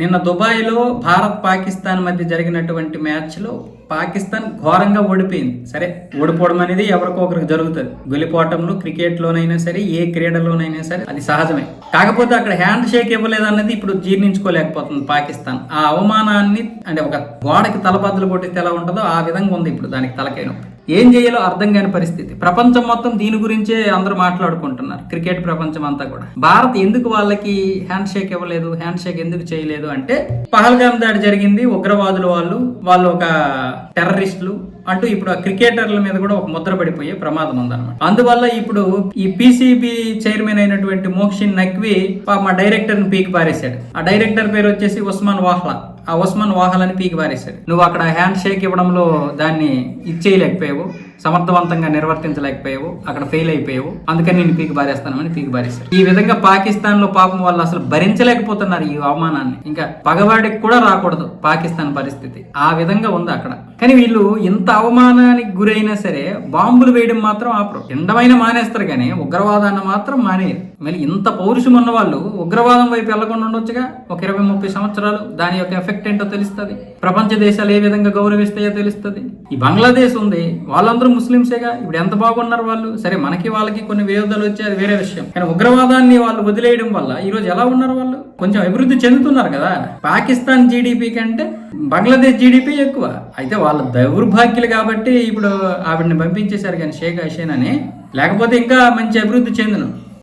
నిన్న దుబాయ్లో భారత్ పాకిస్తాన్ మధ్య జరిగినటువంటి మ్యాచ్లో పాకిస్తాన్ ఘోరంగా ఓడిపోయింది. సరే ఓడిపోవడం అనేది ఎవరికో ఒకరికి జరుగుతుంది. గెలిపోవటంలో క్రికెట్లోనైనా సరే ఏ క్రీడలోనైనా సరే అది సహజమే. కాకపోతే అక్కడ హ్యాండ్ షేక్ ఇవ్వలేదు అన్నది ఇప్పుడు జీర్ణించుకోలేకపోతుంది పాకిస్తాన్. ఆ అవమానాన్ని అంటే ఒక గోడకి తలబద్దలు కొట్టితే ఎలా ఉంటుందో ఆ విధంగా ఉంది ఇప్పుడు దానికి తలకైనప్పుడు ఏం చేయాలో అర్థం కాని పరిస్థితి. ప్రపంచం మొత్తం దీని గురించే అందరూ మాట్లాడుకుంటున్నారు. క్రికెట్ ప్రపంచం అంతా కూడా. భారత్ ఎందుకు వాళ్ళకి హ్యాండ్ షేక్ ఇవ్వలేదు? హ్యాండ్ షేక్ ఎందుకు చేయలేదు అంటే పహల్గామ్ దాడి జరిగింది ఉగ్రవాదులు వాళ్ళు వాళ్ళు ఒక టెర్రరిస్టులు అంటూ ఇప్పుడు ఆ క్రికెటర్ల మీద కూడా ఒక ముద్ర పడిపోయే ప్రమాదం ఉందన్నమాట. అందువల్ల ఇప్పుడు ఈ పీసీబీ చైర్మన్ అయినటువంటి మోక్షిన్ నక్వి మా డైరెక్టర్ని పీకి పారేశాడు. ఆ డైరెక్టర్ పేరు వచ్చేసి ఉస్మాన్ వాహ్లా. ఆ ఉస్మాన్ వాహలని పీకి పారేశాడు. నువ్వు అక్కడ హ్యాండ్ షేక్ ఇవ్వడంలో దాన్ని ఇచ్చేయలేకపోయావు సమర్థవంతంగా నిర్వర్తించలేకపోయావు అక్కడ ఫెయిల్ అయిపోయావు. అందుకని నేను పీకి బారేస్తానని పీకి పారేశాడు ఈ విధంగా పాకిస్తాన్లో పాపం వాళ్ళు అసలు భరించలేకపోతున్నారు ఈ అవమానాన్ని. ఇంకా పగవాడికి కూడా రాకూడదు పాకిస్తాన్ పరిస్థితి. ఆ విధంగా ఉంది అక్కడ. కానీ వీళ్ళు ఇంత అవమానానికి గురైనా సరే బాంబులు వేయడం మాత్రం ఆపరు. ఎండమైన మానేస్తారు కానీ ఉగ్రవాదాన్ని మాత్రం మానేయరు. మళ్ళీ ఇంత పౌరుషం ఉన్న వాళ్ళు ఉగ్రవాదం వైపు వెళ్ళకుండా ఉండొచ్చుగా? ఒక ఇరవై ముప్పై సంవత్సరాలు దాని యొక్క ఎఫెక్ట్ ఏంటో తెలుస్తుంది? ప్రపంచ దేశాలు ఏ విధంగా గౌరవిస్తాయో తెలుస్తుంది? ఈ బంగ్లాదేశ్ ఉంది. వాళ్ళందరూ ముస్లింసేగా? ఇప్పుడు ఎంత బాగున్నారు వాళ్ళు? సరే మనకి వాళ్ళకి కొన్ని విరోధాలు వచ్చి అది వేరే విషయం. కానీ ఉగ్రవాదాన్ని వాళ్ళు వదిలేయడం వల్ల ఈ రోజు ఎలా ఉన్నారు వాళ్ళు? కొంచెం అభివృద్ధి చెందుతున్నారు కదా. పాకిస్తాన్ జీడిపి కంటే బంగ్లాదేశ్ జీడిపి ఎక్కువ. అయితే వాళ్ళ దౌర్భాగ్యులు కాబట్టి ఇప్పుడు ఆవిడని పంపించేశారు కానీ షేక్ హసీన్ అని లేకపోతే ఇంకా మంచి అభివృద్ధి చెందును.